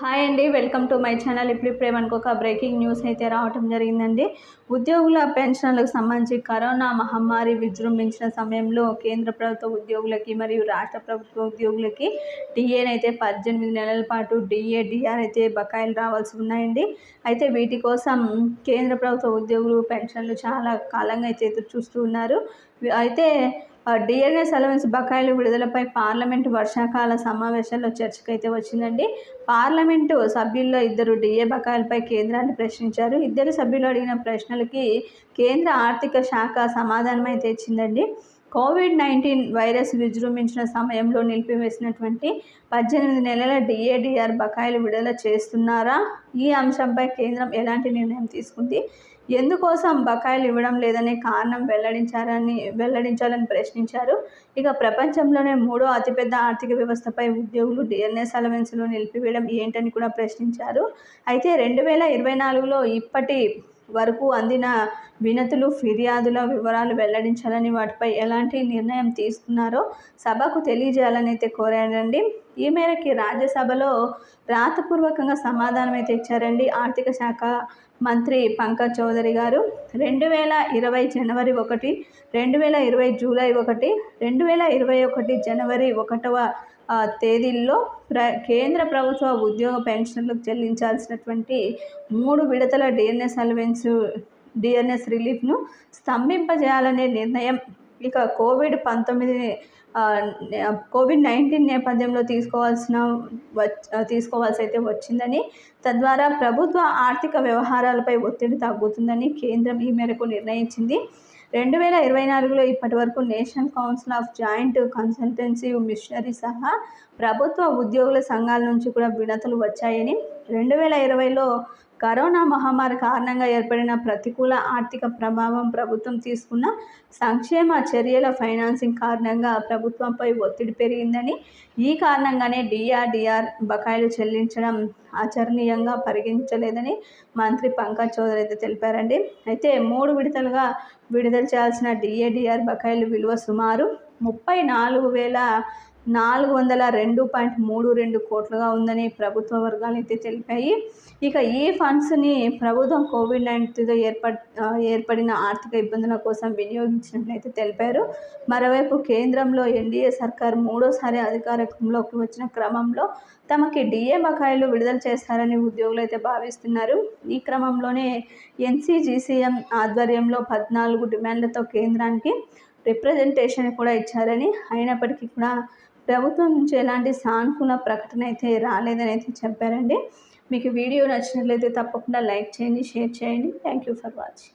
Hi అండి welcome to my channel. ఇప్పుడు మనకు ఒక బ్రేకింగ్ న్యూస్ అయితే రావటం జరిగిందండి. ఉద్యోగుల పెన్షన్లకు సంబంధించి కరోనా మహమ్మారి విజృంభించిన సమయంలో కేంద్ర ప్రభుత్వ ఉద్యోగులకి మరియు రాష్ట్ర ప్రభుత్వ ఉద్యోగులకి డిఏనైతే పద్దెనిమిది నెలల పాటు డిఏ డిఆర్ అయితే బకాయిలు రావాల్సి ఉన్నాయండి. అయితే వీటి కోసం కేంద్ర ప్రభుత్వ ఉద్యోగులు పెన్షన్లు చాలా కాలంగా అయితే ఎదురు చూస్తూ ఉన్నారు. అయితే డిఎన్ఎస్ అలవెన్స్ బకాయిలు విడుదలపై పార్లమెంటు వర్షాకాల సమావేశాల్లో చర్చకైతే వచ్చిందండి. పార్లమెంటు సభ్యుల్లో ఇద్దరు డిఏ బకాయిలపై కేంద్రాన్ని ప్రశ్నించారు. ఇద్దరు సభ్యులు అడిగిన ప్రశ్నలకి కేంద్ర ఆర్థిక శాఖ సమాధానం అయితే ఇచ్చిందండి కోవిడ్ నైన్టీన్ వైరస్ విజృంభించిన సమయంలో నిలిపివేసినటువంటి పద్దెనిమిది నెలల డిఏడిఆర్ బకాయిలు విడుదల చేస్తున్నారా? ఈ అంశంపై కేంద్రం ఎలాంటి నిర్ణయం తీసుకుంది? ఎందుకోసం బకాయిలు ఇవ్వడం లేదనే కారణం వెల్లడించారని వెల్లడించాలని ప్రశ్నించారు. ఇక ప్రపంచంలోనే మూడో అతిపెద్ద ఆర్థిక వ్యవస్థపై ఉద్యోగులు డిఎన్ఎస్ అలవెన్స్లో నిలిపివేయడం ఏంటని కూడా ప్రశ్నించారు. అయితే రెండు వేల ఇరవై నాలుగులో ఇప్పటి వరకు అందిన వినతులు ఫిర్యాదుల వివరాలు వెల్లడించాలని వాటిపై ఎలాంటి నిర్ణయం తీసుకున్నారో సభకు తెలియజేయాలని అయితే కోరారండి. ఈ మేరకి రాజ్యసభలో రాతపూర్వకంగా సమాధానం అయితే ఇచ్చారండి ఆర్థిక శాఖ మంత్రి పంకజ్ చౌదరి గారు. రెండు వేల ఇరవై జనవరి ఒకటి రెండు వేల ఇరవై జూలై ఒకటి రెండు వేల ఇరవై ఒకటి జనవరి ఒకటవ తేదీల్లో ప్ర కేంద్ర ప్రభుత్వ ఉద్యోగ పెన్షన్లకు చెల్లించాల్సినటువంటి మూడు విడతల డిఎన్ఎస్ అలవెన్స్ డిఎన్ఎస్ రిలీఫ్ను స్తంభింపజేయాలనే నిర్ణయం ఇక కోవిడ్ పంతొమ్మిది కోవిడ్ నైన్టీన్ నేపథ్యంలో తీసుకోవాల్సిన తీసుకోవాల్సి అయితే వచ్చిందని తద్వారా ప్రభుత్వ ఆర్థిక వ్యవహారాలపై ఒత్తిడి తగ్గుతుందని కేంద్రం ఈ మేరకు నిర్ణయించింది. రెండు వేల ఇరవై నాలుగులో ఇప్పటి వరకు national council of joint consultancy machinery సహా ప్రభుత్వ ఉద్యోగుల సంఘాల నుంచి కూడా వినతులు వచ్చాయని రెండు వేల ఇరవైలో కరోనా మహమ్మారి కారణంగా ఏర్పడిన ప్రతికూల ఆర్థిక ప్రభావం ప్రభుత్వం తీసుకున్న సంక్షేమ చర్యల ఫైనాన్సింగ్ కారణంగా ప్రభుత్వంపై ఒత్తిడి పెరిగిందని ఈ కారణంగానే డిఆర్డిఆర్ బకాయిలు చెల్లించడం ఆచరణీయంగా పరిగణించలేదని మంత్రి పంకజ్ చౌదరి అయితే తెలిపారండి. అయితే మూడు విడతలుగా విడుదల చేయాల్సిన డిఏడిఆర్ బకాయిలు విలువ సుమారు ముప్పై నాలుగు వేల నాలుగు వందల రెండు పాయింట్ మూడు రెండు కోట్లుగా ఉందని ప్రభుత్వ వర్గాలు అయితే తెలిపాయి. ఇక ఈ ఫండ్స్ని ప్రభుత్వం కోవిడ్ నైన్టీన్తో ఏర్పడ్ ఏర్పడిన ఆర్థిక ఇబ్బందుల కోసం వినియోగించినట్లయితే తెలిపారు. మరోవైపు కేంద్రంలో ఎన్డీఏ సర్కార్ మూడోసారి అధికారంలోకి వచ్చిన క్రమంలో తమకి డిఏ బకాయిలు విడుదల చేస్తారని ఉద్యోగులు అయితే భావిస్తున్నారు. ఈ క్రమంలోనే ఎన్సీజీసీఎం ఆధ్వర్యంలో పద్నాలుగు డిమాండ్లతో కేంద్రానికి రిప్రజెంటేషన్ కూడా ఇచ్చారని అయినప్పటికీ కూడా ప్రభుత్వం నుంచి ఎలాంటి సానుకూల ప్రకటన అయితే రాలేదని అయితే చెప్పారండి. మీకు వీడియో నచ్చినట్లయితే తప్పకుండా లైక్ చేయండి షేర్ చేయండి. Thank you for watching